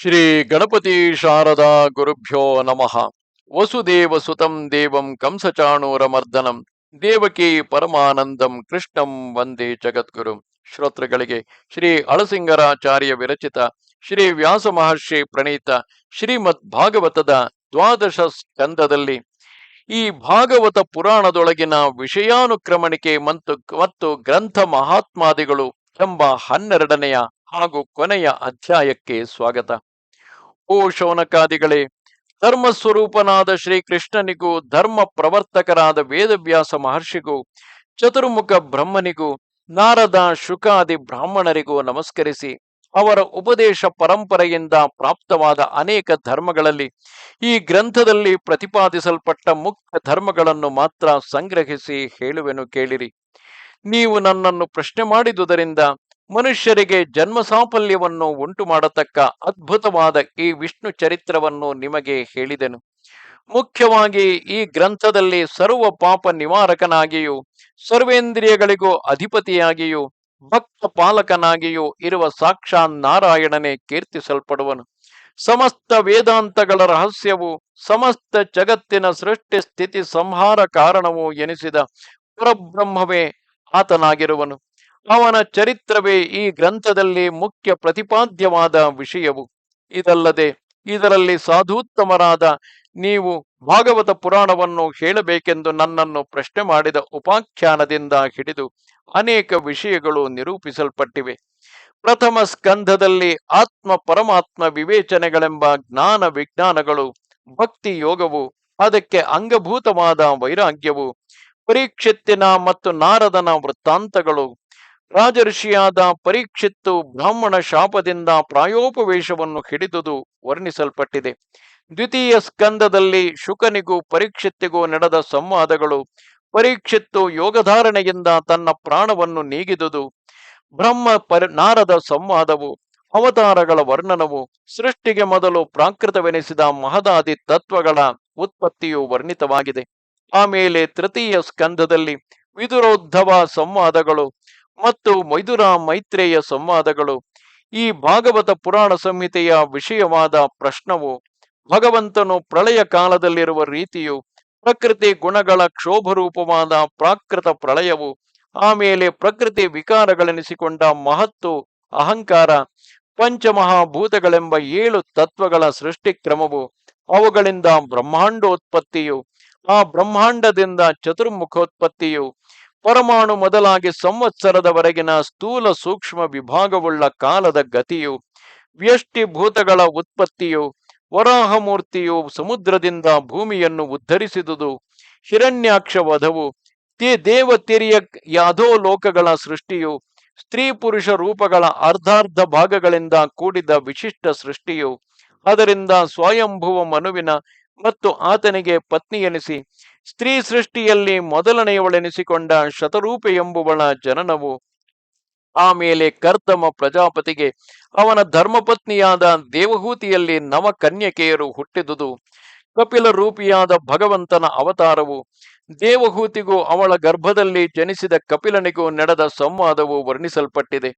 ಶ್ರೀ ಗಣಪತಿ ಶಾರದಾ ಗುರುಭ್ಯೋ ನಮಃ. ವಸುದೇವ ಸುತಂ ದೇವಂ ಕಂಸಚಾಣೂರ ಮರ್ದನಂ ದೇವಕಿ ಪರಮಾನಂದಂ ಕೃಷ್ಣಂ ವಂದೇ ಜಗದ್ಗುರು. ಶ್ರೋತೃಗಳಿಗೆ ಶ್ರೀ ಅಳಸಿಂಗರಾಚಾರ್ಯ ವಿರಚಿತ, ಶ್ರೀ ವ್ಯಾಸ ಮಹರ್ಷಿ ಪ್ರಣೀತ, ಶ್ರೀಮದ್ ಭಾಗವತದ ದ್ವಾದಶ ಸ್ಕಂದದಲ್ಲಿ ಈ ಭಾಗವತ ಪುರಾಣದೊಳಗಿನ ವಿಷಯಾನುಕ್ರಮಣಿಕೆ ಮತ್ತು ಮತ್ತು ಗ್ರಂಥ ಮಹಾತ್ಮಾದಿಗಳು ಎಂಬ ಹನ್ನೆರಡನೆಯ ಹಾಗೂ ಕೊನೆಯ ಅಧ್ಯಾಯಕ್ಕೆ ಸ್ವಾಗತ. ಓ ಶೌನಕಾದಿಗಳೇ ಧರ್ಮ ಸ್ವರೂಪನಾದ ಶ್ರೀ ಕೃಷ್ಣನಿಗೂ ಧರ್ಮ ಪ್ರವರ್ತಕರಾದ ವೇದವ್ಯಾಸ ಮಹರ್ಷಿಗೂ, ಚತುರ್ಮುಖ ಬ್ರಹ್ಮನಿಗೂ, ನಾರದ ಶುಕಾದಿ ಬ್ರಾಹ್ಮಣರಿಗೂ ನಮಸ್ಕರಿಸಿ, ಅವರ ಉಪದೇಶ ಪರಂಪರೆಯಿಂದ ಪ್ರಾಪ್ತವಾದ ಅನೇಕ ಧರ್ಮಗಳಲ್ಲಿ, ಈ ಗ್ರಂಥದಲ್ಲಿ ಪ್ರತಿಪಾದಿಸಲ್ಪಟ್ಟ ಮುಖ್ಯ ಧರ್ಮಗಳನ್ನು ಮಾತ್ರ ಸಂಗ್ರಹಿಸಿ ಹೇಳುವೆನು ಕೇಳಿರಿ. ನೀವು ನನ್ನನ್ನು ಪ್ರಶ್ನೆ ಮಾಡಿದುದರಿಂದ ಮನುಷ್ಯರಿಗೆ ಜನ್ಮ ಸಾಫಲ್ಯವನ್ನು ಉಂಟು ಮಾಡತಕ್ಕ ಅದ್ಭುತವಾದ ಈ ವಿಷ್ಣು ಚರಿತ್ರವನ್ನು ನಿಮಗೆ ಹೇಳಿದೆನು. ಮುಖ್ಯವಾಗಿ ಈ ಗ್ರಂಥದಲ್ಲಿ ಸರ್ವ ಪಾಪ ನಿವಾರಕನಾಗಿಯೂ, ಸರ್ವೇಂದ್ರಿಯಗಳಿಗೂ ಅಧಿಪತಿಯಾಗಿಯೂ, ಭಕ್ತ ಪಾಲಕನಾಗಿಯೂ ಇರುವ ಸಾಕ್ಷಾ ನಾರಾಯಣನೇ ಕೀರ್ತಿಸಲ್ಪಡುವನು. ಸಮಸ್ತ ವೇದಾಂತಗಳ ರಹಸ್ಯವು, ಸಮಸ್ತ ಜಗತ್ತಿನ ಸೃಷ್ಟಿ ಸ್ಥಿತಿ ಸಂಹಾರ ಕಾರಣವು ಎನಿಸಿದ ಪರಬ್ರಹ್ಮವೇ ಆತನಾಗಿರುವನು. ಅವನ ಚರಿತ್ರವೇ ಈ ಗ್ರಂಥದಲ್ಲಿ ಮುಖ್ಯ ಪ್ರತಿಪಾದ್ಯವಾದ ವಿಷಯವು. ಇದಲ್ಲದೆ, ಇದರಲ್ಲಿ ಸಾಧುತ್ತಮರಾದ ನೀವು ಭಾಗವತ ಪುರಾಣವನ್ನು ಹೇಳಬೇಕೆಂದು ನನ್ನನ್ನು ಪ್ರಶ್ನೆ ಮಾಡಿದ ಉಪಾಖ್ಯಾನದಿಂದ ಹಿಡಿದು ಅನೇಕ ವಿಷಯಗಳು ನಿರೂಪಿಸಲ್ಪಟ್ಟಿವೆ. ಪ್ರಥಮ ಸ್ಕಂಧದಲ್ಲಿ ಆತ್ಮ ಪರಮಾತ್ಮ ವಿವೇಚನೆಗಳೆಂಬ ಜ್ಞಾನ ವಿಜ್ಞಾನಗಳು, ಭಕ್ತಿ ಯೋಗವು, ಅದಕ್ಕೆ ಅಂಗಭೂತವಾದ ವೈರಾಗ್ಯವು, ಪರೀಕ್ಷಿತ್ತಿನ ಮತ್ತು ನಾರದನ ವೃತ್ತಾಂತಗಳು ರಾಜಋಷಿಯಾದ ಪರೀಕ್ಷಿತ್ತು ಬ್ರಾಹ್ಮಣ ಶಾಪದಿಂದ ಪ್ರಾಯೋಪವೇಶವನ್ನು ಹಿಡಿದುದು ವರ್ಣಿಸಲ್ಪಟ್ಟಿದೆ. ದ್ವಿತೀಯ ಸ್ಕಂದದಲ್ಲಿ ಶುಕನಿಗೂ ಪರೀಕ್ಷಿತ್ತಿಗೂ ನಡೆದ ಸಂವಾದಗಳು ಪರೀಕ್ಷಿತ್ತು ಯೋಗಧಾರಣೆಯಿಂದ ತನ್ನ ಪ್ರಾಣವನ್ನು ನೀಗಿದುದು. ಬ್ರಹ್ಮ ನಾರದ ಸಂವಾದವು, ಅವತಾರಗಳ ವರ್ಣನವು, ಸೃಷ್ಟಿಗೆ ಮೊದಲು ಪ್ರಾಕೃತವೆನಿಸಿದ ಮಹದಾದಿ ತತ್ವಗಳ ಉತ್ಪತ್ತಿಯು ವರ್ಣಿತವಾಗಿದೆ. ಆಮೇಲೆ ತೃತೀಯ ಸ್ಕಂದದಲ್ಲಿ ವಿದುರೋದ್ಧವ ಸಂವಾದಗಳು ಮತ್ತು ಮೈದುರ ಮೈತ್ರೇಯ ಸಂವಾದಗಳು. ಈ ಭಾಗವತ ಪುರಾಣ ಸಂಹಿತೆಯ ವಿಷಯವಾದ ಪ್ರಶ್ನವು ಭಗವಂತನು ಪ್ರಳಯ ಕಾಲದಲ್ಲಿರುವ ರೀತಿಯು ಪ್ರಕೃತಿ ಗುಣಗಳ ಕ್ಷೋಭರೂಪವಾದ ಪ್ರಾಕೃತ ಪ್ರಳಯವು ಆಮೇಲೆ ಪ್ರಕೃತಿ ವಿಕಾರಗಳೆನಿಸಿಕೊಂಡ ಮಹತ್ತು ಅಹಂಕಾರ, ಪಂಚಮಹಾಭೂತಗಳೆಂಬ ಏಳು ತತ್ವಗಳ ಸೃಷ್ಟಿಕ್ರಮವು ಅವುಗಳಿಂದ ಬ್ರಹ್ಮಾಂಡೋತ್ಪತ್ತಿಯು, ಆ ಬ್ರಹ್ಮಾಂಡದಿಂದ ಚತುರ್ಮುಖೋತ್ಪತ್ತಿಯು ಪರಮಾಣು ಮೊದಲಾಗಿ ಸಂವತ್ಸರದವರೆಗಿನ ಸ್ಥೂಲ ಸೂಕ್ಷ್ಮ ವಿಭಾಗವುಳ್ಳ ಕಾಲದ ಗತಿಯು, ವ್ಯಷ್ಟಿಭೂತಗಳ ಉತ್ಪತ್ತಿಯು, ವರಾಹಮೂರ್ತಿಯು ಸಮುದ್ರದಿಂದ ಭೂಮಿಯನ್ನು ಉದ್ಧರಿಸಿದುದು ಹಿರಣ್ಯಾಕ್ಷ ವಧವು ದೇವತಿರಿಯ ಯಾಧೋಲೋಕಗಳ ಸೃಷ್ಟಿಯು, ಸ್ತ್ರೀ ಪುರುಷ ರೂಪಗಳ ಅರ್ಧಾರ್ಧ ಭಾಗಗಳಿಂದ ಕೂಡಿದ ವಿಶಿಷ್ಟ ಸೃಷ್ಟಿಯು, ಅದರಿಂದ ಸ್ವಯಂಭುವ ಮನುವಿನ ಮತ್ತು ಆತನಿಗೆ ಪತ್ನಿಯೆನಿಸಿ ಸ್ತ್ರೀ ಸೃಷ್ಟಿಯಲ್ಲಿ ಮೊದಲನೆಯವಳೆನಿಸಿಕೊಂಡ ಶತರೂಪ ಎಂಬುವಳ ಜನನವು ಆಮೇಲೆ ಕರ್ತಮ ಪ್ರಜಾಪತಿಗೆ, ಅವನ ಧರ್ಮಪತ್ನಿಯಾದ ದೇವಹೂತಿಯಲ್ಲಿ ನವ ಕನ್ಯಕೆಯರು ಹುಟ್ಟಿದುದು. ಕಪಿಲ ರೂಪಿಯಾದ ಭಗವಂತನ ಅವತಾರವು, ದೇವಹೂತಿಗೂ ಅವಳ ಗರ್ಭದಲ್ಲಿ ಜನಿಸಿದ ಕಪಿಲನಿಗೂ ನಡೆದ ಸಂವಾದವು ವರ್ಣಿಸಲ್ಪಟ್ಟಿದೆ.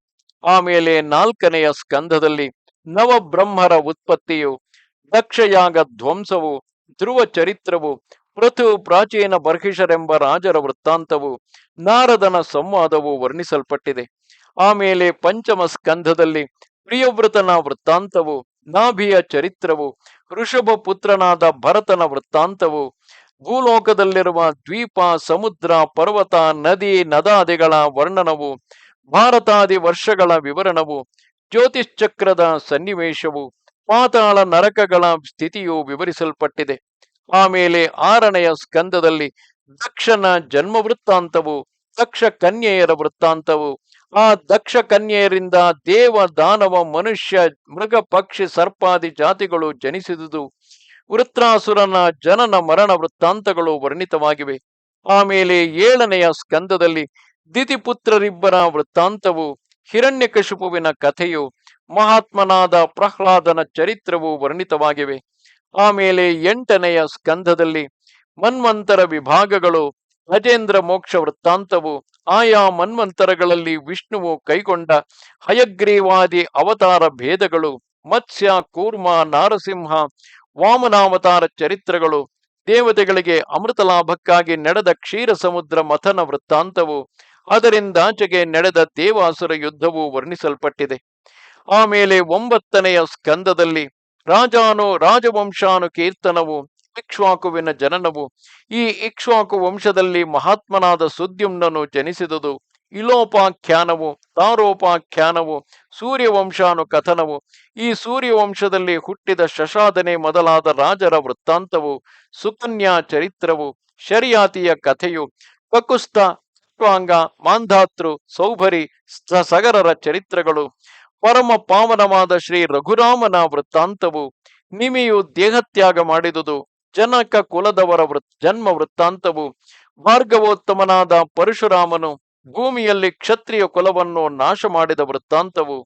ಆಮೇಲೆ ನಾಲ್ಕನೆಯ ಸ್ಕಂಧದಲ್ಲಿ ನವಬ್ರಹ್ಮರ ಉತ್ಪತ್ತಿಯು, ದಕ್ಷಯಾಗ ಧ್ವಂಸವು, ಧ್ರುವ ಚರಿತ್ರವು ಪೃಥು ಪ್ರಾಚೀನ ಬರ್ಹಿಷರೆಂಬ ರಾಜರ ವೃತ್ತಾಂತವು ನಾರದನ ಸಂವಾದವು ವರ್ಣಿಸಲ್ಪಟ್ಟಿದೆ. ಆಮೇಲೆ ಪಂಚಮ ಸ್ಕಂಧದಲ್ಲಿ ಪ್ರಿಯವೃತನ ವೃತ್ತಾಂತವು, ನಾಭಿಯ ಚರಿತ್ರವು, ಋಷಭ ಪುತ್ರನಾದ ಭರತನ ವೃತ್ತಾಂತವು, ಭೂಲೋಕದಲ್ಲಿರುವ ದ್ವೀಪ, ಸಮುದ್ರ, ಪರ್ವತ, ನದಿ, ನದಾದಿಗಳ ವರ್ಣನವು, ಭಾರತಾದಿ ವರ್ಷಗಳ ವಿವರಣವು ಜ್ಯೋತಿಶ್ಚಕ್ರದ ಸನ್ನಿವೇಶವು, ಪಾತಾಳ ನರಕಗಳ ಸ್ಥಿತಿಯು ವಿವರಿಸಲ್ಪಟ್ಟಿದೆ. ಆಮೇಲೆ ಆರನೆಯ ಸ್ಕಂದದಲ್ಲಿ ದಕ್ಷನ ಜನ್ಮ ವೃತ್ತಾಂತವು ದಕ್ಷ ಕನ್ಯೆಯರ ವೃತ್ತಾಂತವು. ಆ ದಕ್ಷ ಕನ್ಯೆಯರಿಂದ ದೇವ ದಾನವ ಮನುಷ್ಯ ಮೃಗ ಪಕ್ಷಿ ಸರ್ಪಾದಿ ಜಾತಿಗಳು ಜನಿಸಿದುದು. ವೃತ್ರಾಸುರನ ಜನನ ಮರಣ ವೃತ್ತಾಂತಗಳು ವರ್ಣಿತವಾಗಿವೆ. ಆಮೇಲೆ ಏಳನೆಯ ಸ್ಕಂದದಲ್ಲಿ ದಿತಿಪುತ್ರರಿಬ್ಬರ ವೃತ್ತಾಂತವು, ಹಿರಣ್ಯಕಶಿಪುವಿನ ಕಥೆಯು, ಮಹಾತ್ಮನಾದ ಪ್ರಹ್ಲಾದನ ಚರಿತ್ರವು ವರ್ಣಿತವಾಗಿವೆ. ಆಮೇಲೆ ಎಂಟನೆಯ ಸ್ಕಂಧದಲ್ಲಿ ಮನ್ವಂತರ ವಿಭಾಗಗಳು ಅಜೇಂದ್ರ ಮೋಕ್ಷ ವೃತ್ತಾಂತವು, ಆಯಾ ಮನ್ವಂತರಗಳಲ್ಲಿ ವಿಷ್ಣುವು ಕೈಗೊಂಡ ಹಯಗ್ರೀವಾದಿ ಅವತಾರ ಭೇದಗಳು, ಮತ್ಸ್ಯ, ಕೂರ್ಮ, ನಾರಸಿಂಹ, ವಾಮನಾವತಾರ ಚರಿತ್ರಗಳು, ದೇವತೆಗಳಿಗೆ ಅಮೃತ ಲಾಭಕ್ಕಾಗಿ ನಡೆದ ಕ್ಷೀರ ಸಮುದ್ರ ಮಥನ ವೃತ್ತಾಂತವು, ಅದರಿಂದಾಚೆಗೆ ನಡೆದ ದೇವಾಸುರ ಯುದ್ಧವು ವರ್ಣಿಸಲ್ಪಟ್ಟಿದೆ. ಆಮೇಲೆ ಒಂಬತ್ತನೆಯ ಸ್ಕಂದದಲ್ಲಿ ರಾಜಾನು ರಾಜವಂಶಾನು ಕೀರ್ತನವು, ಇಕ್ಷ್ವಾಕುವಿನ ಜನನವು. ಈ ಇಕ್ಷ್ವಾಕು ವಂಶದಲ್ಲಿ ಮಹಾತ್ಮನಾದ ಸುದ್ಯುಮ್ನನು ಜನಿಸಿದುದು. ಇಲೋಪಾಖ್ಯಾನವು, ತಾರೋಪಾಖ್ಯಾನವು, ಸೂರ್ಯವಂಶಾನು ಕಥನವು. ಈ ಸೂರ್ಯವಂಶದಲ್ಲಿ ಹುಟ್ಟಿದ ಶಶಾದನೆ ಮೊದಲಾದ ರಾಜರ ವೃತ್ತಾಂತವು, ಸುಕನ್ಯಾ ಚರಿತ್ರವು, ಶರಿಯಾತಿಯ ಕಥೆಯು ಕಕುಸ್ತ ಮಾಂಧಾತೃ, ಸೌಭರಿ ಸಗರರ ಚರಿತ್ರಗಳು. ಪರಮ ಪಾವನವಾದ ಶ್ರೀ ರಘುರಾಮನ ವೃತ್ತಾಂತವು ನಿಮಿಯು ದೇಹತ್ಯಾಗ ಮಾಡಿದುದು. ಜನಕ ಕುಲದವರ ವೃತ್, ಜನ್ಮ ವೃತ್ತಾಂತವು ಭಾರ್ಗವೋತ್ತಮನಾದ ಪರಶುರಾಮನು ಭೂಮಿಯಲ್ಲಿ ಕ್ಷತ್ರಿಯ ಕುಲವನ್ನು ನಾಶ ಮಾಡಿದ ವೃತ್ತಾಂತವು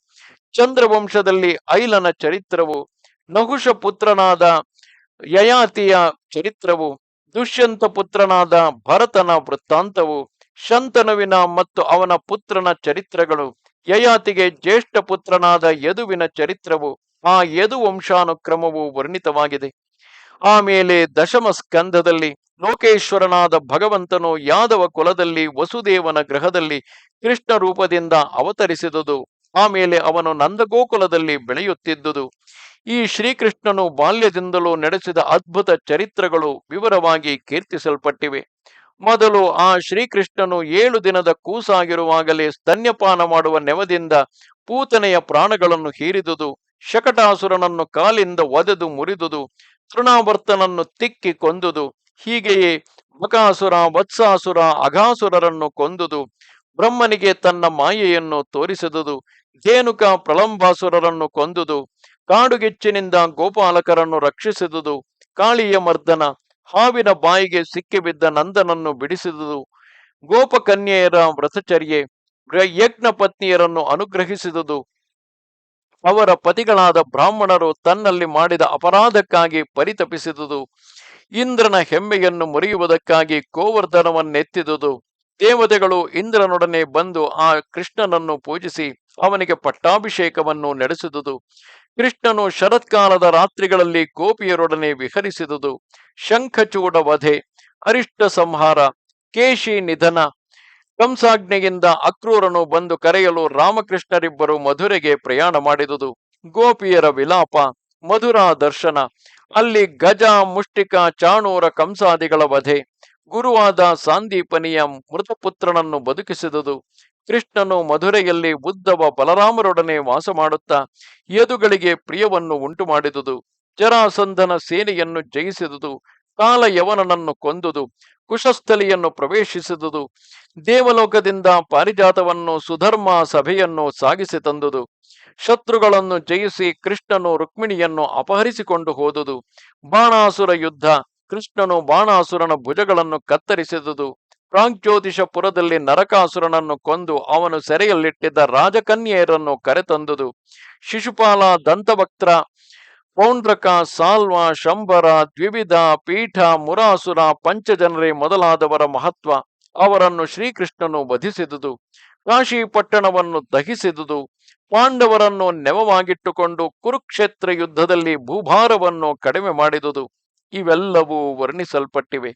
ಚಂದ್ರವಂಶದಲ್ಲಿ ಐಲನ ಚರಿತ್ರವು ನಹುಷ ಪುತ್ರನಾದ ಯಯಾತಿಯ ಚರಿತ್ರವು ದುಷ್ಯಂತ ಪುತ್ರನಾದ ಭರತನ ವೃತ್ತಾಂತವು ಶಂತನುವಿನ ಮತ್ತು ಅವನ ಪುತ್ರನ ಚರಿತ್ರಗಳು ಯಯಾತಿಗೆ ಜ್ಯೇಷ್ಠ ಪುತ್ರನಾದ ಯದುವಿನ ಚರಿತ್ರವು, ಆ ಯದು ವಂಶಾನುಕ್ರಮವು ವರ್ಣಿತವಾಗಿದೆ. ಆಮೇಲೆ ದಶಮ ಸ್ಕಂಧದಲ್ಲಿ ಲೋಕೇಶ್ವರನಾದ ಭಗವಂತನು ಯಾದವ ಕುಲದಲ್ಲಿ ವಸುದೇವನ ಗ್ರಹದಲ್ಲಿ ಕೃಷ್ಣ ರೂಪದಿಂದ ಅವತರಿಸಿದುದು ಆಮೇಲೆ ಅವನು ನಂದಗೋಕುಲದಲ್ಲಿ ಬೆಳೆಯುತ್ತಿದ್ದುದು. ಈ ಶ್ರೀಕೃಷ್ಣನು ಬಾಲ್ಯದಿಂದಲೂ ನಡೆಸಿದ ಅದ್ಭುತ ಚರಿತ್ರಗಳು ವಿವರವಾಗಿ ಕೀರ್ತಿಸಲ್ಪಟ್ಟಿವೆ. ಮೊದಲು ಆ ಶ್ರೀಕೃಷ್ಣನು ಏಳು ದಿನದ ಕೂಸಾಗಿರುವಾಗಲೇ ಸ್ತನ್ಯಪಾನ ಮಾಡುವ ನೆವದಿಂದ ಪೂತನೆಯ ಪ್ರಾಣಗಳನ್ನು ಹೀರಿದುದು, ಶಕಟಾಸುರನನ್ನು ಕಾಲಿಂದ ಒದೆದು ಮುರಿದುದು, ತೃಣಾವರ್ತನನ್ನು ತಿಕ್ಕಿ ಕೊಂದುದು, ಹೀಗೆಯೇ ಮಕಾಸುರ, ವತ್ಸಾಸುರ, ಅಘಾಸುರರನ್ನು ಕೊಂದುದು, ಬ್ರಹ್ಮನಿಗೆ ತನ್ನ ಮಾಯೆಯನ್ನು ತೋರಿಸಿದುದು ಧೇನುಕ ಪ್ರಲಂಬಾಸುರರನ್ನು ಕೊಂದುದು, ಕಾಡುಗೆಚ್ಚಿನಿಂದ ಗೋಪಾಲಕರನ್ನು ರಕ್ಷಿಸಿದುದು ಕಾಳಿಯ ಮರ್ದನ ಹಾವಿನ ಬಾಯಿಗೆ ಸಿಕ್ಕಿಬಿದ್ದ ನಂದನನ್ನು ಬಿಡಿಸಿದುದು. ಗೋಪಕನ್ಯೆಯರ ವ್ರತಚರ್ಯೆ ಯಜ್ಞ ಪತ್ನಿಯರನ್ನು ಅನುಗ್ರಹಿಸಿದುದು. ಅವರ ಪತಿಗಳಾದ ಬ್ರಾಹ್ಮಣರು ತನ್ನಲ್ಲಿ ಮಾಡಿದ ಅಪರಾಧಕ್ಕಾಗಿ ಪರಿತಪಿಸಿದುದು. ಇಂದ್ರನ ಹೆಮ್ಮೆಯನ್ನು ಮುರಿಯುವುದಕ್ಕಾಗಿ ಕೋವರ್ಧನವನ್ನೆತ್ತಿದುದು ದೇವತೆಗಳು ಇಂದ್ರನೊಡನೆ ಬಂದು ಆ ಕೃಷ್ಣನನ್ನು ಪೂಜಿಸಿ ಅವನಿಗೆ ಪಟ್ಟಾಭಿಷೇಕವನ್ನು ನಡೆಸಿದುದು. ಕೃಷ್ಣನು ಶರತ್ಕಾಲದ ರಾತ್ರಿಗಳಲ್ಲಿ ಗೋಪಿಯರೊಡನೆ ವಿಹರಿಸಿದುದು. ಶಂಖಚೂಡ ವಧೆ ಅರಿಷ್ಟ ಸಂಹಾರ, ಕೇಶಿ ನಿಧನ ಕಂಸಾಜ್ಞೆಯಿಂದ ಅಕ್ರೂರನು ಬಂದು ಕರೆಯಲು ರಾಮಕೃಷ್ಣರಿಬ್ಬರು ಮಧುರೆಗೆ ಪ್ರಯಾಣ ಮಾಡಿದುದು. ಗೋಪಿಯರ ವಿಲಾಪ, ಮಧುರಾ ದರ್ಶನ, ಅಲ್ಲಿ ಗಜ, ಮುಷ್ಟಿಕ, ಚಾಣೂರ ಕಂಸಾದಿಗಳ ವಧೆ ಗುರುವಾದ ಸಾಂದೀಪನಿಯ ಮೃತಪುತ್ರನನ್ನು ಬದುಕಿಸಿದುದು. ಕೃಷ್ಣನು ಮಧುರೆಯಲ್ಲಿ ಉದ್ದವ ಬಲರಾಮರೊಡನೆ ವಾಸ ಮಾಡುತ್ತಾ ಯದುಗಳಿಗೆ ಪ್ರಿಯವನ್ನು ಉಂಟು ಮಾಡಿದುದು ಜರಾಸಂಧನ ಸೇನೆಯನ್ನು ಜಯಿಸಿದುದು. ಕಾಲ ಯವನನನ್ನು ಕೊಂದುದು. ಕುಶಸ್ಥಲಿಯನ್ನು ಪ್ರವೇಶಿಸಿದುದು. ದೇವಲೋಕದಿಂದ ಪಾರಿಜಾತವನ್ನು ಸುಧರ್ಮ ಸಭೆಯನ್ನು ಸಾಗಿಸಿ ತಂದುದು. ಶತ್ರುಗಳನ್ನು ಜಯಿಸಿ ಕೃಷ್ಣನು ರುಕ್ಮಿಣಿಯನ್ನು ಅಪಹರಿಸಿಕೊಂಡು ಹೋದುದು. ಬಾಣಾಸುರ ಯುದ್ಧ. ಕೃಷ್ಣನು ಬಾಣಾಸುರನ ಭುಜಗಳನ್ನು ಕತ್ತರಿಸಿದುದು. ಪ್ರಾಂಕ್ಜ್ಯೋತಿಷಪುರದಲ್ಲಿ ನರಕಾಸುರನನ್ನು ಕೊಂದು ಅವನು ಸೆರೆಯಲ್ಲಿಟ್ಟಿದ್ದ ರಾಜಕನ್ಯೆಯರನ್ನು ಕರೆತಂದುದು. ಶಿಶುಪಾಲ ದಂತಭಕ್ತ್ರ ಪೌಂಡ್ರಕ, ಸಾಲ್ವ, ಶಂಬರ, ದ್ವಿವಿಧ, ಪೀಠ, ಮುರಾಸುರ, ಪಂಚಜನರೇ ಮೊದಲಾದವರ ಮಹತ್ವ. ಅವರನ್ನು ಶ್ರೀಕೃಷ್ಣನು ವಧಿಸಿದುದು. ಕಾಶಿ ಪಟ್ಟಣವನ್ನು ದಹಿಸಿದುದು. ಪಾಂಡವರನ್ನು ನೆವವಾಗಿಟ್ಟುಕೊಂಡು ಕುರುಕ್ಷೇತ್ರ ಯುದ್ಧದಲ್ಲಿ ಭೂಭಾರವನ್ನು ಕಡಿಮೆ ಮಾಡಿದುದು. ಇವೆಲ್ಲವೂ ವರ್ಣಿಸಲ್ಪಟ್ಟಿವೆ.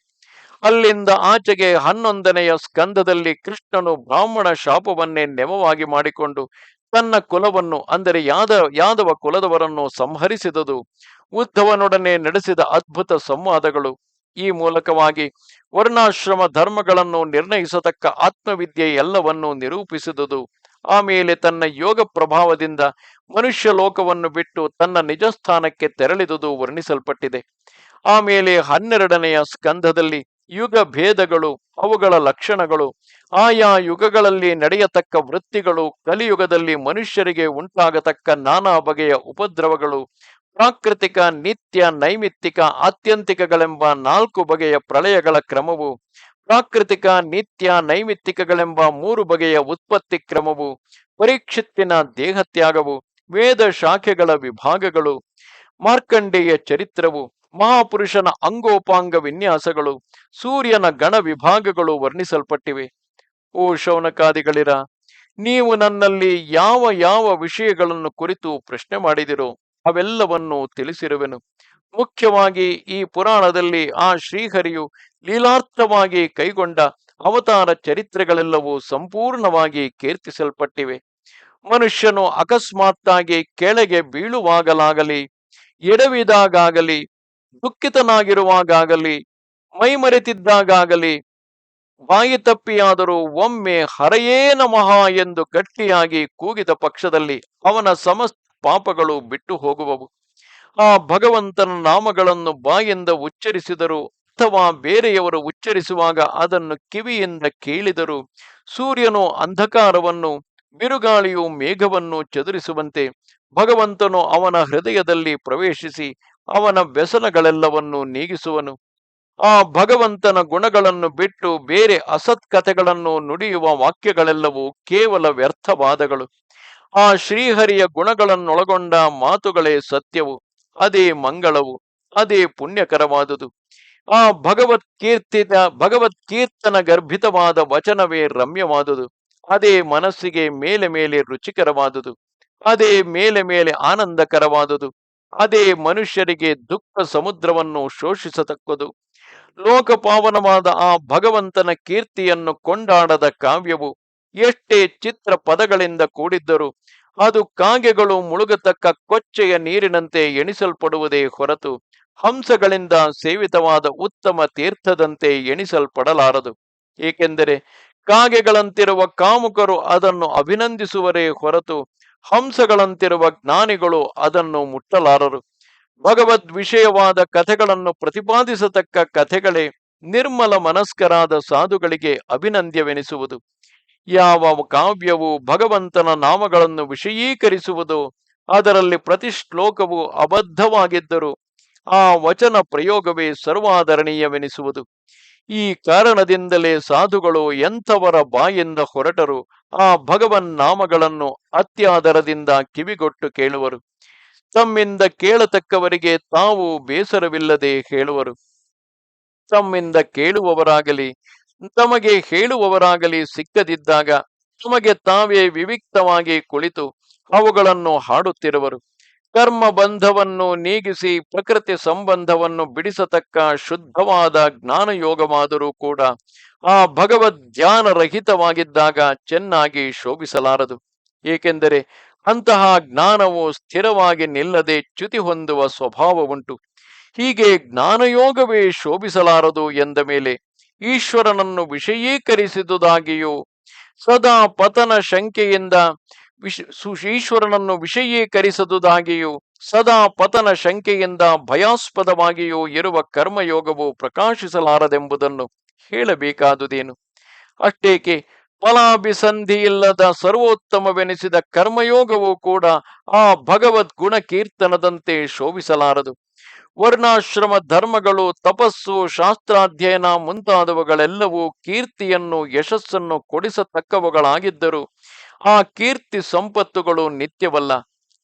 ಅಲ್ಲಿಂದ ಆಚೆಗೆ ಹನ್ನೊಂದನೆಯ ಸ್ಕಂದದಲ್ಲಿ ಕೃಷ್ಣನು ಬ್ರಾಹ್ಮಣ ಶಾಪವನ್ನೇ ನೆಮವಾಗಿ ಮಾಡಿಕೊಂಡು ತನ್ನ ಕುಲವನ್ನು, ಅಂದರೆ ಯಾದ, ಯಾದವ ಕುಲದವರನ್ನು ಸಂಹರಿಸಿದುದು. ಉದ್ಧವನೊಡನೆ ನಡೆಸಿದ ಅದ್ಭುತ ಸಂವಾದಗಳು. ಈ ಮೂಲಕವಾಗಿ ವರ್ಣಾಶ್ರಮ ಧರ್ಮಗಳನ್ನು ನಿರ್ಣಯಿಸತಕ್ಕ ಆತ್ಮವಿದ್ಯೆ ಎಲ್ಲವನ್ನೂ ನಿರೂಪಿಸಿದುದು. ಆಮೇಲೆ ತನ್ನ ಯೋಗ ಪ್ರಭಾವದಿಂದ ಮನುಷ್ಯ ಲೋಕವನ್ನು ಬಿಟ್ಟು ತನ್ನ ನಿಜ ಸ್ಥಾನಕ್ಕೆ ತೆರಳಿದುದು ವರ್ಣಿಸಲ್ಪಟ್ಟಿದೆ. ಆಮೇಲೆ ಹನ್ನೆರಡನೆಯ ಸ್ಕಂಧದಲ್ಲಿ ಯುಗ ಭೇದಗಳು, ಅವುಗಳ ಲಕ್ಷಣಗಳು, ಆಯಾ ಯುಗಗಳಲ್ಲಿ ನಡೆಯತಕ್ಕ ವೃತ್ತಿಗಳು, ಕಲಿಯುಗದಲ್ಲಿ ಮನುಷ್ಯರಿಗೆ ಉಂಟಾಗತಕ್ಕ ನಾನಾ ಬಗೆಯ ಉಪದ್ರವಗಳು, ಪ್ರಾಕೃತಿಕ, ನಿತ್ಯ, ನೈಮಿತ್ತಿಕ, ಆತ್ಯಂತಿಕಗಳೆಂಬ ನಾಲ್ಕು ಬಗೆಯ ಪ್ರಳಯಗಳ ಕ್ರಮವು, ಪ್ರಾಕೃತಿಕ, ನಿತ್ಯ, ನೈಮಿತ್ತಿಕಗಳೆಂಬ ಮೂರು ಬಗೆಯ ಉತ್ಪತ್ತಿ ಕ್ರಮವು, ಪರೀಕ್ಷಿತ್ತಿನ ದೇಹತ್ಯಾಗವು ವೇದ ಶಾಖೆಗಳ ವಿಭಾಗಗಳು, ಮಾರ್ಕಂಡೇಯ ಚರಿತ್ರವು, ಮಹಾಪುರುಷನ ಅಂಗೋಪಾಂಗ ವಿನ್ಯಾಸಗಳು, ಸೂರ್ಯನ ಗಣ ವಿಭಾಗಗಳು ವರ್ಣಿಸಲ್ಪಟ್ಟಿವೆ. ಓ ಶೌನಕಾದಿಗಳಿರ, ನೀವು ನನ್ನಲ್ಲಿ ಯಾವ ಯಾವ ವಿಷಯಗಳನ್ನು ಕುರಿತು ಪ್ರಶ್ನೆ ಮಾಡಿದಿರೋ ಅವೆಲ್ಲವನ್ನು ತಿಳಿಸಿರುವೆನು. ಮುಖ್ಯವಾಗಿ ಈ ಪುರಾಣದಲ್ಲಿ ಆ ಶ್ರೀಹರಿಯು ಲೀಲಾರ್ಥವಾಗಿ ಕೈಗೊಂಡ ಅವತಾರ ಚರಿತ್ರೆಗಳೆಲ್ಲವೂ ಸಂಪೂರ್ಣವಾಗಿ ಕೀರ್ತಿಸಲ್ಪಟ್ಟಿವೆ. ಮನುಷ್ಯನು ಅಕಸ್ಮಾತ್ತಾಗಿ ಕೆಳಗೆ ಬೀಳುವಾಗಲಾಗಲಿ ಎಡವಿದಾಗಲಿ ದುಃಖಿತನಾಗಿರುವಾಗಲಿ ಮೈಮರೆತಿದ್ದಾಗಲಿ ಬಾಯಿ ತಪ್ಪಿಯಾದರೂ ಒಮ್ಮೆ ಹರೆಯೇ ನಮಃ ಎಂದು ಗಟ್ಟಿಯಾಗಿ ಕೂಗಿದ ಪಕ್ಷದಲ್ಲಿ ಅವನ ಸಮಸ್ತ ಪಾಪಗಳು ಬಿಟ್ಟು ಹೋಗುವವು. ಆ ಭಗವಂತನ ನಾಮಗಳನ್ನು ಬಾಯಿಂದ ಉಚ್ಚರಿಸಿದರು ಅಥವಾ ಬೇರೆಯವರು ಉಚ್ಚರಿಸುವಾಗ ಅದನ್ನು ಕಿವಿಯಿಂದ ಕೇಳಿದರು ಸೂರ್ಯನು ಅಂಧಕಾರವನ್ನು ಬಿರುಗಾಳಿಯು ಮೇಘವನ್ನು ಚದುರಿಸುವಂತೆ ಭಗವಂತನು ಅವನ ಹೃದಯದಲ್ಲಿ ಪ್ರವೇಶಿಸಿ ಅವನ ವ್ಯಸನಗಳೆಲ್ಲವನ್ನು ನೀಗಿಸುವನು. ಆ ಭಗವಂತನ ಗುಣಗಳನ್ನು ಬಿಟ್ಟು ಬೇರೆ ಅಸತ್ಕಥೆಗಳನ್ನು ನುಡಿಯುವ ವಾಕ್ಯಗಳೆಲ್ಲವೂ ಕೇವಲ ವ್ಯರ್ಥವಾದಗಳು. ಆ ಶ್ರೀಹರಿಯ ಗುಣಗಳನ್ನೊಳಗೊಂಡ ಮಾತುಗಳೇ ಸತ್ಯವು, ಅದೇ ಮಂಗಳವು, ಅದೇ ಪುಣ್ಯಕರವಾದುದು. ಆ ಭಗವತ್ ಕೀರ್ತಿತ ಭಗವತ್ ಕೀರ್ತನ ಗರ್ಭಿತವಾದ ವಚನವೇ ರಮ್ಯವಾದುದು. ಅದೇ ಮನಸ್ಸಿಗೆ ಮೇಲೆ ಮೇಲೆ ರುಚಿಕರವಾದುದು, ಅದೇ ಮೇಲೆ ಮೇಲೆ ಆನಂದಕರವಾದುದು, ಅದೇ ಮನುಷ್ಯರಿಗೆ ದುಃಖ ಸಮುದ್ರವನ್ನು ಶೋಷಿಸತಕ್ಕದು. ಲೋಕಪಾವನವಾದ ಆ ಭಗವಂತನ ಕೀರ್ತಿಯನ್ನು ಕೊಂಡಾಡದ ಕಾವ್ಯವು ಎಷ್ಟೇ ಚಿತ್ರ ಪದಗಳಿಂದ ಕೂಡಿದ್ದರೂ ಅದು ಕಾಗೆಗಳು ಮುಳುಗತಕ್ಕ ಕೊಚ್ಚೆಯ ನೀರಿನಂತೆ ಎಣಿಸಲ್ಪಡುವುದೇ ಹೊರತು ಹಂಸಗಳಿಂದ ಸೇವಿತವಾದ ಉತ್ತಮ ತೀರ್ಥದಂತೆ ಎಣಿಸಲ್ಪಡಲಾರದು. ಏಕೆಂದರೆ ಕಾಗೆಗಳಂತಿರುವ ಕಾಮುಕರು ಅದನ್ನು ಅಭಿನಂದಿಸುವರೇ ಹೊರತು ಹಂಸಗಳಂತಿರುವ ಜ್ಞಾನಿಗಳು ಅದನ್ನು ಮುಟ್ಟಲಾರರು. ಭಗವದ್ ವಿಷಯವಾದ ಕಥೆಗಳನ್ನು ಪ್ರತಿಪಾದಿಸತಕ್ಕ ಕಥೆಗಳೇ ನಿರ್ಮಲ ಮನಸ್ಕರಾದ ಸಾಧುಗಳಿಗೆ ಅಭಿನಂದ್ಯವೆನಿಸುವುದು. ಯಾವ ಕಾವ್ಯವು ಭಗವಂತನ ನಾಮಗಳನ್ನು ವಿಷಯೀಕರಿಸುವುದೋ, ಅದರಲ್ಲಿ ಪ್ರತಿ ಶ್ಲೋಕವು ಅಬದ್ಧವಾಗಿದ್ದರೂ ಆ ವಚನ ಪ್ರಯೋಗವೇ ಸರ್ವಾದರಣೀಯವೆನಿಸುವುದು. ಈ ಕಾರಣದಿಂದಲೇ ಸಾಧುಗಳು ಎಂಥವರ ಬಾಯಿಂದ ಹೊರಟರು, ಆ ಭಗವನ್ ನಾಮಗಳನ್ನು ಅತ್ಯಾದರದಿಂದ ಕಿವಿಗೊಟ್ಟು ಕೇಳುವರು. ತಮ್ಮಿಂದ ಕೇಳತಕ್ಕವರಿಗೆ ತಾವು ಬೇಸರವಿಲ್ಲದೆ ಹೇಳುವರು. ತಮ್ಮಿಂದ ಕೇಳುವವರಾಗಲಿ, ತಮಗೆ ಹೇಳುವವರಾಗಲಿ ಸಿಕ್ಕದಿದ್ದಾಗ, ತಮಗೆ ತಾವೇ ವಿವಿಕ್ತವಾಗಿ ಕುಳಿತು ಅವುಗಳನ್ನು ಹಾಡುತ್ತಿರುವರು. ಕರ್ಮ ಬಂಧವನ್ನು ನೀಗಿಸಿ ಪ್ರಕೃತಿ ಸಂಬಂಧವನ್ನು ಬಿಡಿಸತಕ್ಕ ಶುದ್ಧವಾದ ಜ್ಞಾನಯೋಗವಾದರೂ ಕೂಡ ಆ ಭಗವದ್ ಧ್ಯಾನ ರಹಿತವಾಗಿದ್ದಾಗ ಚೆನ್ನಾಗಿ ಶೋಭಿಸಲಾರದು. ಏಕೆಂದರೆ ಅಂತಹ ಜ್ಞಾನವು ಸ್ಥಿರವಾಗಿ ನಿಲ್ಲದೆ ಚ್ಯುತಿ ಹೊಂದುವ ಸ್ವಭಾವ ಉಂಟು. ಹೀಗೆ ಜ್ಞಾನಯೋಗವೇ ಶೋಭಿಸಲಾರದು ಎಂದ ಮೇಲೆ ಈಶ್ವರನನ್ನು ವಿಷಯೀಕರಿಸಿದುದಾಗಿಯೂ ಸದಾ ಪತನ ಶಂಕೆಯಿಂದ ವಿಷ ಸುಶೀಶ್ವರನನ್ನು ವಿಷಯೀಕರಿಸದುದಾಗಿಯೂ, ಸದಾ ಪತನ ಶಂಕೆಯಿಂದ ಭಯಾಸ್ಪದವಾಗಿಯೂ ಇರುವ ಕರ್ಮಯೋಗವು ಪ್ರಕಾಶಿಸಲಾರದೆಂಬುದನ್ನು ಹೇಳಬೇಕಾದುದೇನು? ಅಷ್ಟೇಕೆ ಫಲಾಭಿಸಂಧಿಯಿಲ್ಲದ ಸರ್ವೋತ್ತಮವೆನಿಸಿದ ಕರ್ಮಯೋಗವು ಕೂಡ ಆ ಭಗವದ್ ಗುಣ ಕೀರ್ತನದಂತೆ ಶೋಭಿಸಲಾರದು. ವರ್ಣಾಶ್ರಮ ಧರ್ಮಗಳು, ತಪಸ್ಸು, ಶಾಸ್ತ್ರಾಧ್ಯಯನ ಮುಂತಾದವುಗಳೆಲ್ಲವೂ ಕೀರ್ತಿಯನ್ನು, ಯಶಸ್ಸನ್ನು ಕೊಡಿಸತಕ್ಕವುಗಳಾಗಿದ್ದರೂ ಆ ಕೀರ್ತಿ ಸಂಪತ್ತುಗಳು ನಿತ್ಯವಲ್ಲ,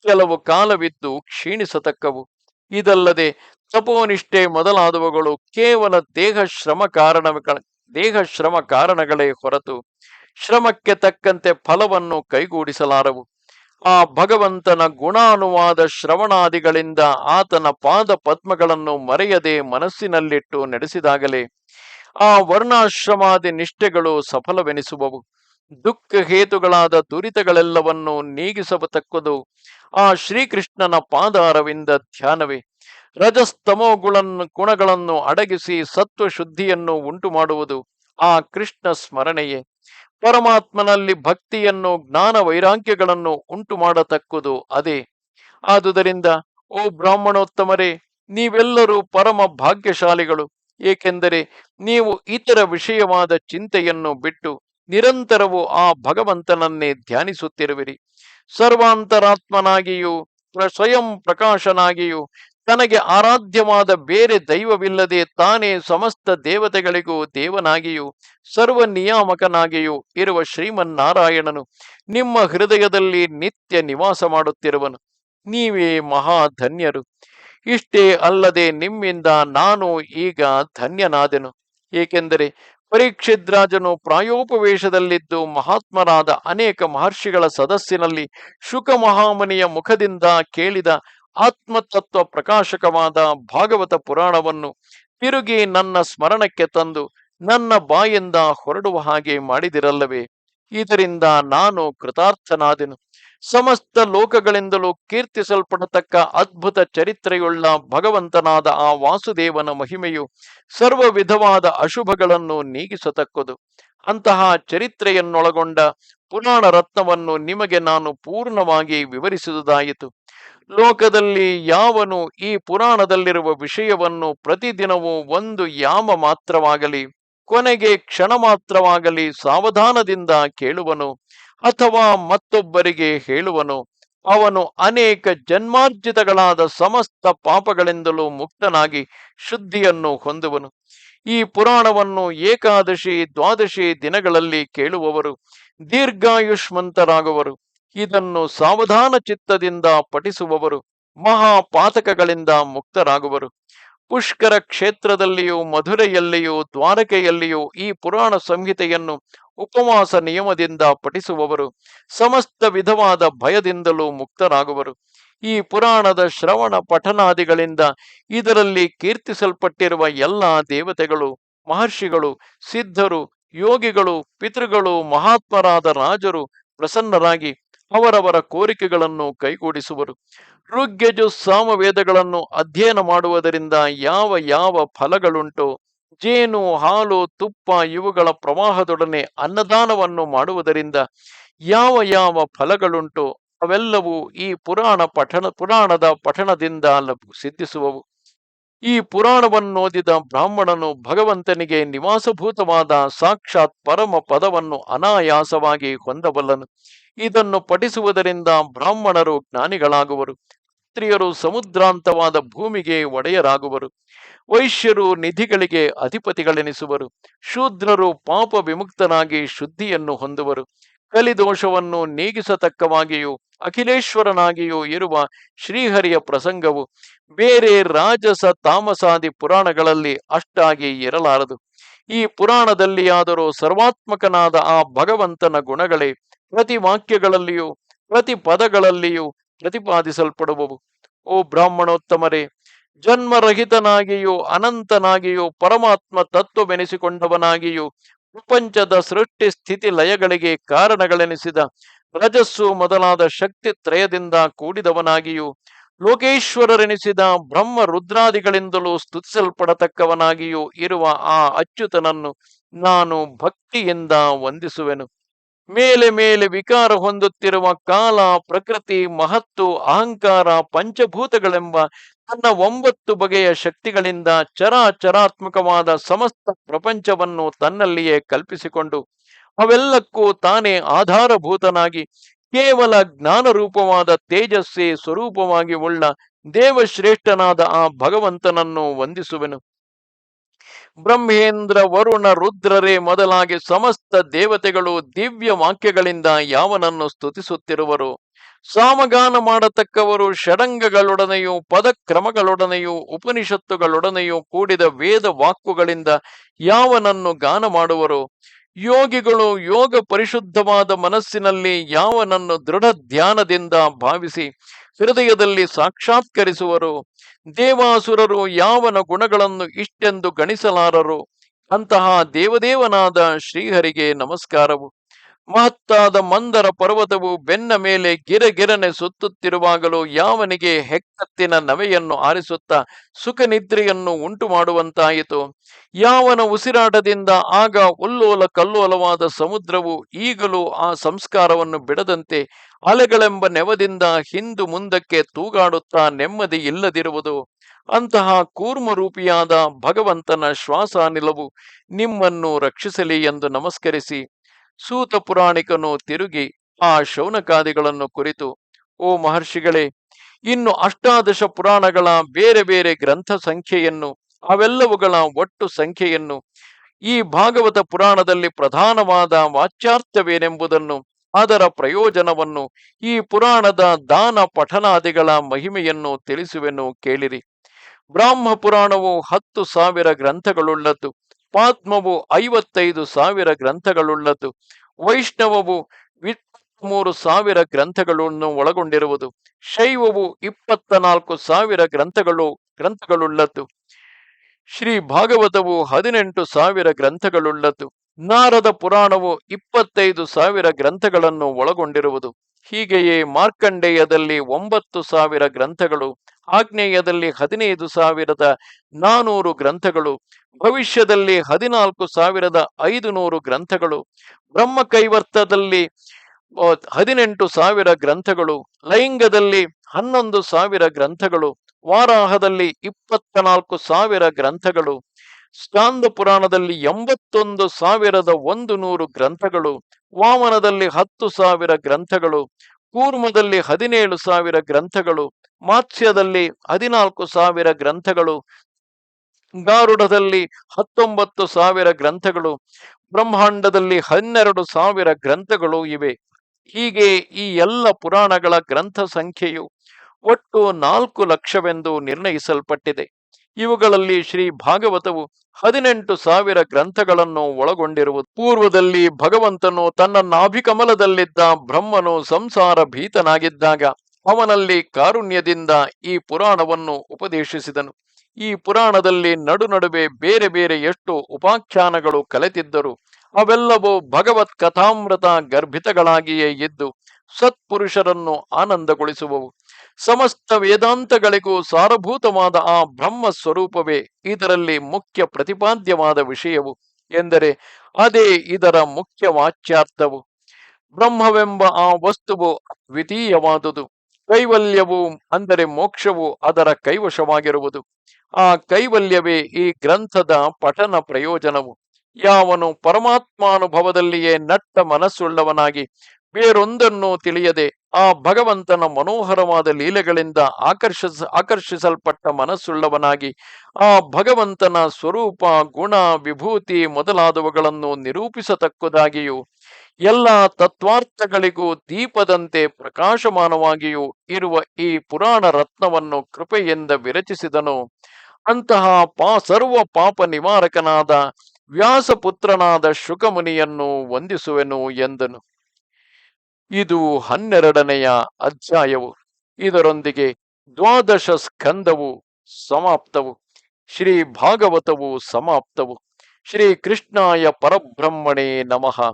ಕೆಲವು ಕಾಲವಿದ್ದು ಕ್ಷೀಣಿಸತಕ್ಕವು. ಇದಲ್ಲದೆ ತಪೋನಿಷ್ಠೆ ಮೊದಲಾದವುಗಳು ಕೇವಲ ದೇಹ ಶ್ರಮ ಕಾರಣ ದೇಹ ಶ್ರಮ ಕಾರಣಗಳೇ ಹೊರತು ಶ್ರಮಕ್ಕೆ ತಕ್ಕಂತೆ ಫಲವನ್ನು ಕೈಗೂಡಿಸಲಾರವು. ಆ ಭಗವಂತನ ಗುಣಾನುವಾದ ಶ್ರವಣಾದಿಗಳಿಂದ ಆತನ ಪಾದ ಪದ್ಮಗಳನ್ನು ಮರೆಯದೆ ಮನಸ್ಸಿನಲ್ಲಿಟ್ಟು ನಡೆಸಿದಾಗಲೇ ಆ ವರ್ಣಾಶ್ರಮಾದಿ ನಿಷ್ಠೆಗಳು ಸಫಲವೆನಿಸುವವು. ದುಃಖ ಹೇತುಗಳಾದ ದುರಿತಗಳೆಲ್ಲವನ್ನು ನೀಗಿಸಬತಕ್ಕದು ಆ ಶ್ರೀಕೃಷ್ಣನ ಪಾದಾರವಿಂದ ಧ್ಯಾನವೇ. ರಜಸ್ತಮೋಗುಳನ್ನು ಗುಣಗಳನ್ನು ಅಡಗಿಸಿ ಸತ್ವ ಶುದ್ಧಿಯನ್ನು ಉಂಟು ಮಾಡುವುದು ಆ ಕೃಷ್ಣ ಸ್ಮರಣೆಯೇ. ಪರಮಾತ್ಮನಲ್ಲಿ ಭಕ್ತಿಯನ್ನು ಜ್ಞಾನ ವೈರಾಗ್ಯಗಳನ್ನು ಉಂಟು ಮಾಡತಕ್ಕುದು ಅದೇ. ಆದುದರಿಂದ, ಓ ಬ್ರಾಹ್ಮಣೋತ್ತಮರೇ, ನೀವೆಲ್ಲರೂ ಪರಮ ಭಾಗ್ಯಶಾಲಿಗಳು, ಏಕೆಂದರೆ ನೀವು ಇತರ ವಿಷಯವಾದ ಚಿಂತೆಯನ್ನು ಬಿಟ್ಟು ನಿರಂತರವು ಆ ಭಗವಂತನನ್ನೇ ಧ್ಯಾನಿಸುತ್ತಿರುವಿರಿ. ಸರ್ವಾಂತರಾತ್ಮನಾಗಿಯೂ ಸ್ವಯಂ ಪ್ರಕಾಶನಾಗಿಯೂ, ತನಗೆ ಆರಾಧ್ಯವಾದ ಬೇರೆ ದೈವವಿಲ್ಲದೆ ತಾನೇ ಸಮಸ್ತ ದೇವತೆಗಳಿಗೂ ದೇವನಾಗಿಯೂ, ಸರ್ವ ನಿಯಾಮಕನಾಗಿಯೂ ಇರುವ ಶ್ರೀಮನ್ನಾರಾಯಣನು ನಿಮ್ಮ ಹೃದಯದಲ್ಲಿ ನಿತ್ಯ ನಿವಾಸ ಮಾಡುತ್ತಿರುವನು. ನೀವೇ ಮಹಾಧನ್ಯರು. ಇಷ್ಟೇ ಅಲ್ಲದೆ ನಿಮ್ಮಿಂದ ನಾನು ಈಗ ಧನ್ಯನಾದೆನು. ಏಕೆಂದರೆ ಪರೀಕ್ಷಿದ್ರಾಜನು ಪ್ರಾಯೋಪವೇಶದಲ್ಲಿದ್ದು ಮಹಾತ್ಮರಾದ ಅನೇಕ ಮಹರ್ಷಿಗಳ ಸದಸ್ಸಿನಲ್ಲಿ ಶುಕ ಮಹಾಮನಿಯ ಮುಖದಿಂದ ಕೇಳಿದ ಆತ್ಮತತ್ವ ಪ್ರಕಾಶಕವಾದ ಭಾಗವತ ಪುರಾಣವನ್ನು ತಿರುಗಿ ನನ್ನ ಸ್ಮರಣಕ್ಕೆ ತಂದು ನನ್ನ ಬಾಯಿಂದ ಹೊರಡುವ ಹಾಗೆ ಮಾಡಿದಿರಲ್ಲವೇ? ಇದರಿಂದ ನಾನು ಕೃತಾರ್ಥನಾದೆನು. ಸಮಸ್ತ ಲೋಕಗಳಿಂದಲೂ ಕೀರ್ತಿಸಲ್ಪಡತಕ್ಕ ಅದ್ಭುತ ಚರಿತ್ರೆಯುಳ್ಳ ಭಗವಂತನಾದ ಆ ವಾಸುದೇವನ ಮಹಿಮೆಯು ಸರ್ವ ವಿಧವಾದ ಅಶುಭಗಳನ್ನು ನೀಗಿಸತಕ್ಕದು. ಅಂತಹ ಚರಿತ್ರೆಯನ್ನೊಳಗೊಂಡ ಪುರಾಣ ರತ್ನವನ್ನು ನಿಮಗೆ ನಾನು ಪೂರ್ಣವಾಗಿ ವಿವರಿಸುವುದಾಯಿತು ಲೋಕದಲ್ಲಿ ಯಾವನು ಈ ಪುರಾಣದಲ್ಲಿರುವ ವಿಷಯವನ್ನು ಪ್ರತಿದಿನವೂ ಒಂದು ಯಾಮ ಮಾತ್ರವಾಗಲಿ, ಕೊನೆಗೆ ಕ್ಷಣ ಮಾತ್ರವಾಗಲಿ ಸಾವಧಾನದಿಂದ ಕೇಳುವನು ಅಥವಾ ಮತ್ತೊಬ್ಬರಿಗೆ ಹೇಳುವನು, ಅವನು ಅನೇಕ ಜನ್ಮಾರ್ಜಿತಗಳಾದ ಸಮಸ್ತ ಪಾಪಗಳಿಂದಲೂ ಮುಕ್ತನಾಗಿ ಶುದ್ಧಿಯನ್ನು ಹೊಂದುವನು. ಈ ಪುರಾಣವನ್ನು ಏಕಾದಶಿ, ದ್ವಾದಶಿ ದಿನಗಳಲ್ಲಿ ಕೇಳುವವರು ದೀರ್ಘಾಯುಷ್ಮಂತರಾಗುವರು. ಇದನ್ನು ಸಾವಧಾನ ಚಿತ್ತದಿಂದ ಪಠಿಸುವವರು, ಮಹಾಪಾತಕಗಳಿಂದ ಮುಕ್ತರಾಗುವರು. ಪುಷ್ಕರ ಕ್ಷೇತ್ರದಲ್ಲಿಯೂ, ಮಧುರೆಯಲ್ಲಿಯೂ, ದ್ವಾರಕೆಯಲ್ಲಿಯೂ ಈ ಪುರಾಣ ಸಂಹಿತೆಯನ್ನು ಉಪವಾಸ ನಿಯಮದಿಂದ ಪಠಿಸುವವರು, ಸಮಸ್ತ ವಿಧವಾದ ಭಯದಿಂದಲೂ ಮುಕ್ತರಾಗುವರು. ಈ ಪುರಾಣದ ಶ್ರವಣ ಪಠನಾದಿಗಳಿಂದ ಇದರಲ್ಲಿ ಕೀರ್ತಿಸಲ್ಪಟ್ಟಿರುವ ಎಲ್ಲ ದೇವತೆಗಳು, ಮಹರ್ಷಿಗಳು, ಸಿದ್ಧರು, ಯೋಗಿಗಳು, ಪಿತೃಗಳು, ಮಹಾತ್ಮರಾದ ರಾಜರು ಪ್ರಸನ್ನರಾಗಿ ಅವರವರ ಕೋರಿಕೆಗಳನ್ನು ಕೈಗೂಡಿಸುವರು. ಋಗ್ಯಜು ಸಾಮವೇದಗಳನ್ನು ಅಧ್ಯಯನ ಮಾಡುವುದರಿಂದ ಯಾವ ಯಾವ ಫಲಗಳುಂಟೋ? ಜೇನು, ಹಾಲು, ತುಪ್ಪ ಇವುಗಳ ಪ್ರವಾಹದೊಡನೆ ಅನ್ನದಾನವನ್ನು ಮಾಡುವುದರಿಂದ ಯಾವ ಯಾವ ಫಲಗಳುಂಟು ಅವೆಲ್ಲವೂ ಈ ಪುರಾಣ ಪಠಣ, ಪುರಾಣದ ಪಠಣದಿಂದ ಸಿದ್ಧಿಸುವವು. ಈ ಪುರಾಣವನ್ನೋದಿದ ಬ್ರಾಹ್ಮಣನು ಭಗವಂತನಿಗೆ ನಿವಾಸಭೂತವಾದ ಸಾಕ್ಷಾತ್ ಪರಮ ಪದವನ್ನು ಅನಾಯಾಸವಾಗಿ ಹೊಂದಬಲ್ಲನು. ಇದನ್ನು ಪಠಿಸುವುದರಿಂದ ಬ್ರಾಹ್ಮಣರು ಜ್ಞಾನಿಗಳಾಗುವರು. ಕ್ಷತ್ರಿಯರು ಸಮುದ್ರಾಂತವಾದ ಭೂಮಿಗೆ ಒಡೆಯರಾಗುವರು. ವೈಶ್ಯರು ನಿಧಿಗಳಿಗೆ ಅಧಿಪತಿಗಳೆನಿಸುವರು. ಶೂದ್ರರು ಪಾಪ ವಿಮುಕ್ತನಾಗಿ ಶುದ್ಧಿಯನ್ನು ಹೊಂದುವರು. ಕಲಿದೋಷವನ್ನು ನೀಗಿಸತಕ್ಕವಾಗಿಯೂ, ಅಖಿಲೇಶ್ವರನಾಗಿಯೂ ಇರುವ ಶ್ರೀಹರಿಯ ಪ್ರಸಂಗವು ಬೇರೆ ರಾಜಸ ತಾಮಸಾದಿ ಪುರಾಣಗಳಲ್ಲಿ ಅಷ್ಟಾಗಿ ಇರಲಾರದು. ಈ ಪುರಾಣದಲ್ಲಿಯಾದರೂ ಸರ್ವಾತ್ಮಕನಾದ ಆ ಭಗವಂತನ ಗುಣಗಳೇ ಪ್ರತಿ ವಾಕ್ಯಗಳಲ್ಲಿಯೂ, ಪ್ರತಿ ಪದಗಳಲ್ಲಿಯೂ ಪ್ರತಿಪಾದಿಸಲ್ಪಡುವವು. ಓ ಬ್ರಾಹ್ಮಣೋತ್ತಮರೇ, ಜನ್ಮರಹಿತನಾಗಿಯೂ ಅನಂತನಾಗಿಯೂ ಪರಮಾತ್ಮ ತತ್ವವೆನಿಸಿಕೊಂಡವನಾಗಿಯೂ ಪ್ರಪಂಚದ ಸೃಷ್ಟಿ ಸ್ಥಿತಿ ಲಯಗಳಿಗೆ ಕಾರಣಗಳೆನಿಸಿದ ರಜಸ್ಸು ಮೊದಲಾದ ಶಕ್ತಿ ತ್ರಯದಿಂದ ಕೂಡಿದವನಾಗಿಯೂ ಲೋಕೇಶ್ವರರೆನಿಸಿದ ಬ್ರಹ್ಮ ರುದ್ರಾದಿಗಳಿಂದಲೂ ಸ್ತುತಿಸಲ್ಪಡತಕ್ಕವನಾಗಿಯೂ ಇರುವ ಆ ಅಚ್ಯುತನನ್ನು ನಾನು ಭಕ್ತಿಯಿಂದ ವಂದಿಸುವೆನು. ಮೇಲೆ ಮೇಲೆ ವಿಕಾರ ಹೊಂದುತ್ತಿರುವ ಕಾಲ, ಪ್ರಕೃತಿ, ಮಹತ್ತು, ಅಹಂಕಾರ, ಪಂಚಭೂತಗಳೆಂಬ ತನ್ನ ಒಂಬತ್ತು ಬಗೆಯ ಶಕ್ತಿಗಳಿಂದ ಚರಾಚರಾತ್ಮಕವಾದ ಸಮಸ್ತ ಪ್ರಪಂಚವನ್ನು ತನ್ನಲ್ಲಿಯೇ ಕಲ್ಪಿಸಿಕೊಂಡು ಅವೆಲ್ಲಕ್ಕೂ ತಾನೇ ಆಧಾರಭೂತನಾಗಿ ಕೇವಲ ಜ್ಞಾನರೂಪವಾದ ತೇಜಸ್ಸೇ ಸ್ವರೂಪವಾಗಿ ಉಳ್ಳ ದೇವಶ್ರೇಷ್ಠನಾದ ಆ ಭಗವಂತನನ್ನು ವಂದಿಸುವೆನು. ಬ್ರಹ್ಮೇಂದ್ರ ವರುಣ ರುದ್ರರೇ ಮೊದಲಾಗಿ ಸಮಸ್ತ ದೇವತೆಗಳು ದಿವ್ಯ ವಾಕ್ಯಗಳಿಂದ ಯಾವನನ್ನು ಸ್ತುತಿಸುತ್ತಿರುವರು. ಸಾಮಗಾನ ಮಾಡತಕ್ಕವರು ಷಡಂಗಗಳೊಡನೆಯೂ, ಪದಕ್ರಮಗಳೊಡನೆಯೂ, ಉಪನಿಷತ್ತುಗಳೊಡನೆಯೂ ಕೂಡಿದ ವೇದ ವಾಕ್ಕುಗಳಿಂದ ಯಾವನನ್ನು ಗಾನ ಮಾಡುವರು? ಯೋಗಿಗಳು ಯೋಗ ಪರಿಶುದ್ಧವಾದ ಮನಸ್ಸಿನಲ್ಲಿ ಯಾವನನ್ನು ದೃಢ ಧ್ಯಾನದಿಂದ ಭಾವಿಸಿ ಹೃದಯದಲ್ಲಿ ಸಾಕ್ಷಾತ್ಕರಿಸುವರು. ದೇವಾಸುರರು ಯಾವನ ಗುಣಗಳನ್ನು ಇಷ್ಟೆಂದು ಗಣಿಸಲಾರರು. ಅಂತಹ ದೇವದೇವನಾದ ಶ್ರೀಹರಿಗೆ ನಮಸ್ಕಾರವು. ಮಹತ್ತಾದ ಮಂದರ ಪರ್ವತವು ಬೆನ್ನ ಮೇಲೆ ಗಿರಗಿರನೆ ಸುತ್ತುತ್ತಿರುವಾಗಲೂ ಯಾವನಿಗೆ ಹೆಕ್ಕತ್ತಿನ ನವೆಯನ್ನು ಆರಿಸುತ್ತಾ ಸುಖ ನಿದ್ರೆಯನ್ನು ಉಂಟು ಮಾಡುವಂತಾಯಿತು ಯಾವನ ಉಸಿರಾಟದಿಂದ ಆಗ ಉಲ್ಲೋಲ ಕಲ್ಲೋಲವಾದ ಸಮುದ್ರವು ಈಗಲೂ ಆ ಸಂಸ್ಕಾರವನ್ನು ಬಿಡದಂತೆ ಅಲೆಗಳೆಂಬ ನೆವದಿಂದ ಹಿಂದು ಮುಂದಕ್ಕೆ ತೂಗಾಡುತ್ತಾ ನೆಮ್ಮದಿ ಇಲ್ಲದಿರುವುದು. ಅಂತಹ ಕೂರ್ಮರೂಪಿಯಾದ ಭಗವಂತನ ಶ್ವಾಸಾನಿಲವು ನಿಮ್ಮನ್ನು ರಕ್ಷಿಸಲಿ ಎಂದು ನಮಸ್ಕರಿಸಿ. ಸೂತ ಪುರಾಣಿಕನು ತಿರುಗಿ ಆ ಶೌನಕಾದಿಗಳನ್ನು ಕುರಿತು, ಓ ಮಹರ್ಷಿಗಳೇ, ಇನ್ನು ಅಷ್ಟಾದಶ ಪುರಾಣಗಳ ಬೇರೆ ಬೇರೆ ಗ್ರಂಥ ಸಂಖ್ಯೆಯನ್ನು, ಅವೆಲ್ಲವುಗಳ ಒಟ್ಟು ಸಂಖ್ಯೆಯನ್ನು, ಈ ಭಾಗವತ ಪುರಾಣದಲ್ಲಿ ಪ್ರಧಾನವಾದ ವಾಚ್ಯಾರ್ಥವೇನೆಂಬುದನ್ನು, ಅದರ ಪ್ರಯೋಜನವನ್ನು, ಈ ಪುರಾಣದ ದಾನ ಪಠನಾದಿಗಳ ಮಹಿಮೆಯನ್ನು ತಿಳಿಸುವೆನು ಕೇಳಿರಿ. ಬ್ರಾಹ್ಮ ಪುರಾಣವು ಹತ್ತು ಸಾವಿರ ಗ್ರಂಥಗಳುಳ್ಳದ್ದು. ಪಾತ್ಮವು ಐವತ್ತೈದು ಸಾವಿರ ಗ್ರಂಥಗಳುಳ್ಳದ್ದು ವೈಷ್ಣವವು ಮೂರು ಸಾವಿರ ಗ್ರಂಥಗಳನ್ನು ಒಳಗೊಂಡಿರುವುದು. ಶೈವವು ಇಪ್ಪತ್ತ ನಾಲ್ಕು ಸಾವಿರ ಗ್ರಂಥಗಳು, ಗ್ರಂಥಗಳುಳ್ಳದ್ದು. ಶ್ರೀ ಭಾಗವತವು ಹದಿನೆಂಟು ಸಾವಿರ ಗ್ರಂಥಗಳುಳ್ಳದ್ದು. ನಾರದ ಪುರಾಣವು ಇಪ್ಪತ್ತೈದು ಸಾವಿರ ಗ್ರಂಥಗಳನ್ನು ಒಳಗೊಂಡಿರುವುದು. ಹೀಗೆಯೇ ಮಾರ್ಕಂಡೇಯದಲ್ಲಿ ಒಂಬತ್ತು ಸಾವಿರ ಗ್ರಂಥಗಳು ಆಗ್ನೇಯದಲ್ಲಿ ಹದಿನೈದು ಸಾವಿರದ ನಾನೂರು ಗ್ರಂಥಗಳು, ಭವಿಷ್ಯದಲ್ಲಿ ಹದಿನಾಲ್ಕು ಸಾವಿರದ ಐದು ನೂರು ಗ್ರಂಥಗಳು ಬ್ರಹ್ಮ ಕೈವರ್ತದಲ್ಲಿ ಹದಿನೆಂಟು ಸಾವಿರ ಗ್ರಂಥಗಳು, ಲೈಂಗದಲ್ಲಿ ಹನ್ನೊಂದು ಸಾವಿರ ಗ್ರಂಥಗಳು, ವಾರಾಹದಲ್ಲಿ ಇಪ್ಪತ್ತ ನಾಲ್ಕು ಸಾವಿರ ಗ್ರಂಥಗಳು, ಸ್ಕಾಂದ ಪುರಾಣದಲ್ಲಿ ಎಂಬತ್ತೊಂದು ಸಾವಿರದ ಒಂದು ನೂರು ಗ್ರಂಥಗಳು, ವಾಮನದಲ್ಲಿ ಹತ್ತು ಸಾವಿರ ಗ್ರಂಥಗಳು, ಕೂರ್ಮದಲ್ಲಿ ಹದಿನೇಳು ಸಾವಿರ ಗ್ರಂಥಗಳು ಮಾತ್ಸ್ಯದಲ್ಲಿ ಹದಿನಾಲ್ಕು ಸಾವಿರ ಗ್ರಂಥಗಳು, ಗಾರುಡದಲ್ಲಿ ಹತ್ತೊಂಬತ್ತು ಸಾವಿರ ಗ್ರಂಥಗಳು, ಬ್ರಹ್ಮಾಂಡದಲ್ಲಿ ಹನ್ನೆರಡು ಸಾವಿರ ಗ್ರಂಥಗಳು ಇವೆ. ಹೀಗೆ ಈ ಎಲ್ಲ ಪುರಾಣಗಳ ಗ್ರಂಥ ಸಂಖ್ಯೆಯು ಒಟ್ಟು ನಾಲ್ಕು ಲಕ್ಷವೆಂದು ನಿರ್ಣಯಿಸಲ್ಪಟ್ಟಿದೆ. ಇವುಗಳಲ್ಲಿ ಶ್ರೀ ಭಾಗವತವು ಹದಿನೆಂಟು ಸಾವಿರ ಗ್ರಂಥಗಳನ್ನು ಒಳಗೊಂಡಿರುವುದು. ಪೂರ್ವದಲ್ಲಿ ಭಗವಂತನು ತನ್ನ ನಾಭಿಕಮಲದಲ್ಲಿದ್ದ ಬ್ರಹ್ಮನು ಸಂಸಾರ ಭೀತನಾಗಿದ್ದಾಗ ಅವನಲ್ಲಿ ಕಾರುಣ್ಯದಿಂದ ಈ ಪುರಾಣವನ್ನು ಉಪದೇಶಿಸಿದನು. ಈ ಪುರಾಣದಲ್ಲಿ ನಡು ನಡುವೆ ಬೇರೆ ಬೇರೆ ಎಷ್ಟು ಉಪಾಖ್ಯಾನಗಳು ಕಲೆತಿದ್ದರು. ಅವೆಲ್ಲವೂ ಭಗವತ್ ಕಥಾಮೃತ ಗರ್ಭಿತಗಳಾಗಿಯೇ ಇದ್ದು ಸತ್ಪುರುಷರನ್ನು ಆನಂದಗೊಳಿಸುವವು. ಸಮಸ್ತ ವೇದಾಂತಗಳಿಗೂ ಸಾರಭೂತವಾದ ಆ ಬ್ರಹ್ಮ ಸ್ವರೂಪವೇ ಇದರಲ್ಲಿ ಮುಖ್ಯ ಪ್ರತಿಪಾದ್ಯವಾದ ವಿಷಯವು ಎಂದರೆ ಅದೇ ಇದರ ಮುಖ್ಯ ವಾಚ್ಯಾರ್ಥವು. ಬ್ರಹ್ಮವೆಂಬ ಆ ವಸ್ತುವು ದ್ವಿತೀಯವಾದುದು. ಕೈವಲ್ಯವು, ಅಂದರೆ ಮೋಕ್ಷವು ಅದರ ಕೈವಶವಾಗಿರುವುದು. ಆ ಕೈವಲ್ಯವೇ ಈ ಗ್ರಂಥದ ಪಠನ ಪ್ರಯೋಜನವು. ಯಾವನು ಪರಮಾತ್ಮಾನುಭವದಲ್ಲಿಯೇ ನಟ್ಟ ಮನಸ್ಸುಳ್ಳವನಾಗಿ ಬೇರೊಂದನ್ನು ತಿಳಿಯದೆ ಆ ಭಗವಂತನ ಮನೋಹರವಾದ ಲೀಲೆಗಳಿಂದ ಆಕರ್ಷಿಸ, ಆಕರ್ಷಿಸಲ್ಪಟ್ಟ ಮನಸ್ಸುಳ್ಳವನಾಗಿ ಆ ಭಗವಂತನ ಸ್ವರೂಪ, ಗುಣ, ವಿಭೂತಿ ಮೊದಲಾದವುಗಳನ್ನು ನಿರೂಪಿಸತಕ್ಕದಾಗಿಯೂ ಎಲ್ಲ ತತ್ವಾರ್ಥಗಳಿಗೂ ದೀಪದಂತೆ ಪ್ರಕಾಶಮಾನವಾಗಿಯೂ ಇರುವ ಈ ಪುರಾಣ ರತ್ನವನ್ನು ಕೃಪೆಯಿಂದ ವಿರಚಿಸಿದನು. ಅಂತಹ ಪಾ, ಸರ್ವ ಪಾಪ ನಿವಾರಕನಾದ ವ್ಯಾಸಪುತ್ರನಾದ ಶುಕಮುನಿಯನ್ನು ವಂದಿಸುವೆನು ಎಂದನು. ಇದು ಹನ್ನೆರಡನೆಯ ಅಧ್ಯಾಯವು. ಇದರೊಂದಿಗೆ ದ್ವಾದಶ ಸ್ಕಂದವು ಸಮಾಪ್ತವು. ಶ್ರೀ ಭಾಗವತವು ಸಮಾಪ್ತವು. ಶ್ರೀ ಕೃಷ್ಣಾಯ ಪರಬ್ರಹ್ಮಣೇ ನಮಃ.